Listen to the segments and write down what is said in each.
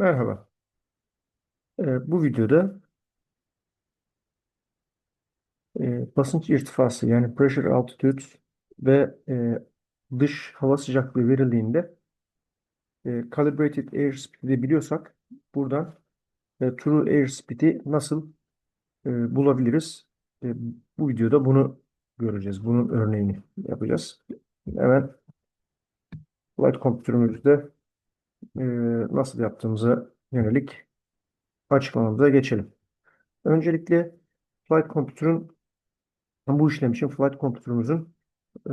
Merhaba. Ee, bu videoda e, basınç irtifası yani pressure altitude ve e, dış hava sıcaklığı verildiğinde e, calibrated airspeed'i biliyorsak buradan e, true airspeed'i nasıl e, bulabiliriz? E, bu videoda bunu göreceğiz. Bunun örneğini yapacağız. Hemen flight computer'ımızda e, nasıl yaptığımıza yönelik açıklamamıza geçelim. Öncelikle flight computer'ın bu işlem için flight computer'ımızın e,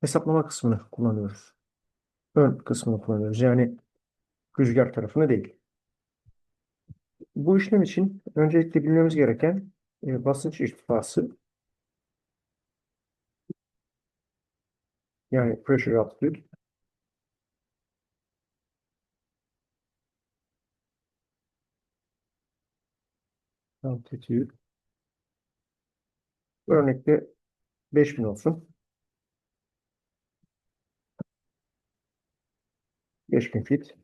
hesaplama kısmını kullanıyoruz. Ön kısmını kullanıyoruz. Yani rüzgar tarafını değil. Bu işlem için öncelikle bilmemiz gereken e, basınç irtifası yani pressure altitude altitude örnekte 5000 olsun. 5000 feet.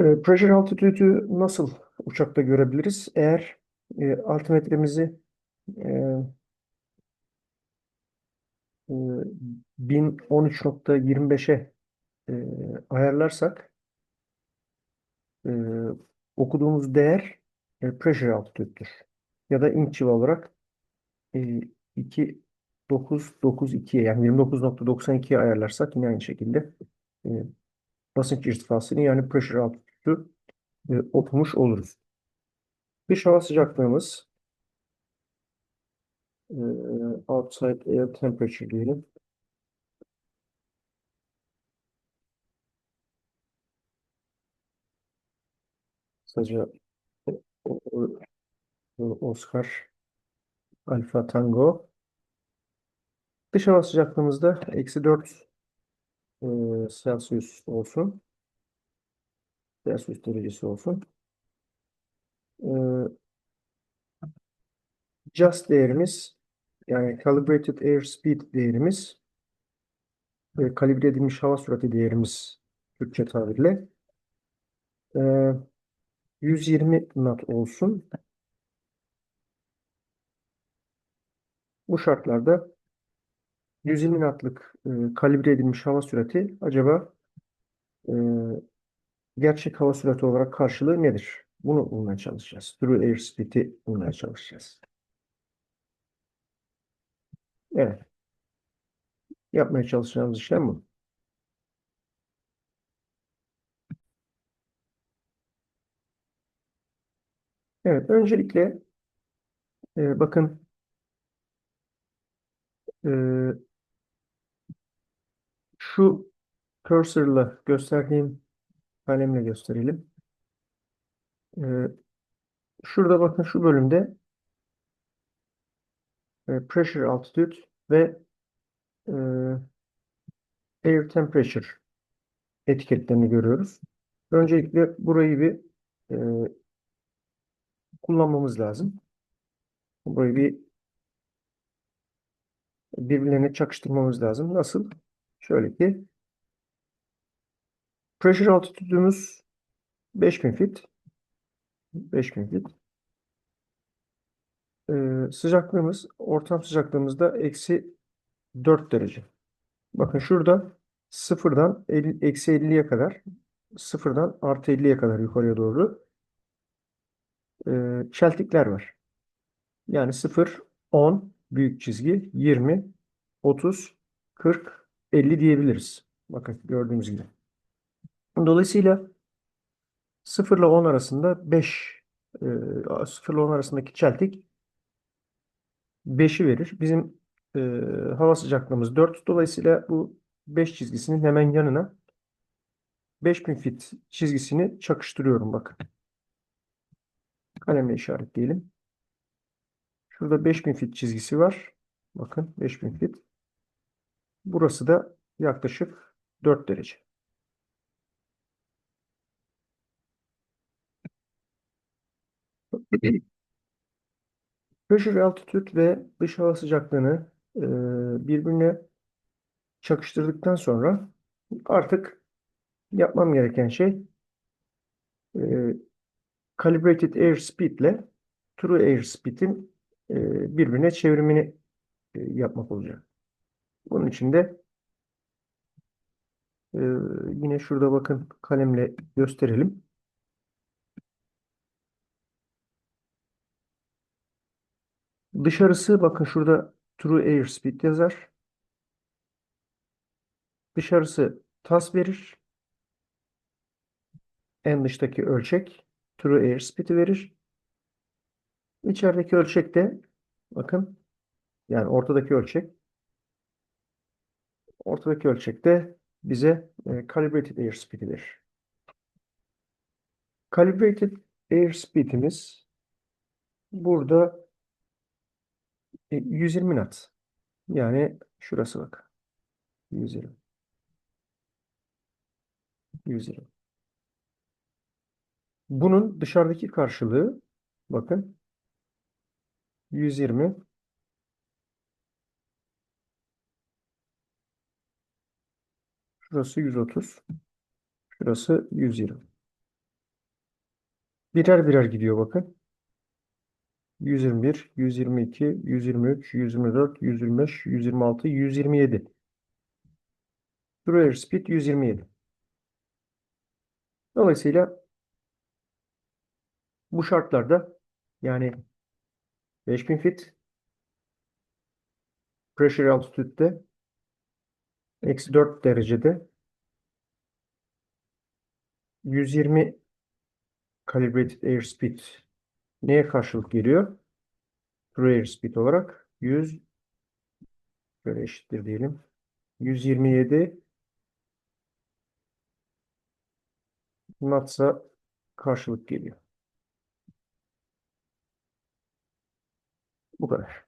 E, pressure altitude'ü nasıl uçakta görebiliriz? Eğer e, altimetremizi e, e, 1013.25'e e, ayarlarsak e, okuduğumuz değer e, pressure altitude'dur. Ya da inçiva olarak e, 2.992'ye yani 29.92'ye ayarlarsak yine aynı şekilde e, basınç irtifasını yani pressure altitude'u e, okumuş oluruz. Dış hava sıcaklığımız e, outside air temperature diyelim. Kısaca Oscar Alfa Tango. Dış hava sıcaklığımızda eksi 4 e, Celsius olsun. Celsius derecesi olsun. E, just değerimiz yani calibrated airspeed değerimiz ve kalibre edilmiş hava sürati değerimiz Türkçe tabirle e, 120 knot olsun. Bu şartlarda 120 knotlık e, kalibre edilmiş hava sürati acaba e, gerçek hava sürati olarak karşılığı nedir? Bunu bulmaya çalışacağız. True airspeed'i bulmaya çalışacağız. Evet. Yapmaya çalışacağımız işlem bu. Evet, öncelikle e, bakın e, şu cursor'la gösterdiğim kalemle gösterelim. E, şurada bakın şu bölümde e, pressure altitude ve e, air temperature etiketlerini görüyoruz. Öncelikle burayı bir e, kullanmamız lazım. Burayı bir birbirlerine çakıştırmamız lazım. Nasıl? Şöyle ki pressure altitude'umuz 5000 feet. 5000 feet. Ee, sıcaklığımız, ortam sıcaklığımızda eksi 4 derece. Bakın şurada sıfırdan 50, eksi 50'ye kadar sıfırdan artı 50'ye kadar yukarıya doğru e, çeltikler var. Yani 0, 10 büyük çizgi, 20, 30, 40, 50 diyebiliriz. Bakın gördüğümüz gibi. Dolayısıyla 0 ile 10 arasında 5 e, 0 ile 10 arasındaki çeltik 5'i verir. Bizim e, hava sıcaklığımız 4. Dolayısıyla bu 5 çizgisinin hemen yanına 5000 fit çizgisini çakıştırıyorum bakın. Kalemle işaretleyelim. Şurada 5000 fit çizgisi var. Bakın 5000 fit. Burası da yaklaşık 4 derece. Pressure altitude ve dış hava sıcaklığını e, birbirine çakıştırdıktan sonra artık yapmam gereken şey e, calibrated airspeed ile true airspeed'in e, birbirine çevrimini e, yapmak olacak. Bunun için de e, yine şurada bakın kalemle gösterelim. Dışarısı bakın şurada true airspeed yazar. Dışarısı tas verir. En dıştaki ölçek true airspeed'i verir. İçerideki ölçek de bakın yani ortadaki ölçek ortadaki ölçek de bize e, calibrated airspeed'i verir. Calibrated airspeed'imiz burada e, 120 knot. Yani şurası bak. 120. 120. Bunun dışarıdaki karşılığı bakın 120 Şurası 130. Şurası 120. Birer birer gidiyor bakın. 121, 122, 123, 124, 125, 126, 127. True airspeed 127. Dolayısıyla bu şartlarda yani 5000 fit pressure altitude'de eksi 4 derecede 120 calibrated airspeed neye karşılık geliyor? True airspeed olarak 100 böyle eşittir diyelim. 127 knots'a karşılık geliyor. Bu kadar.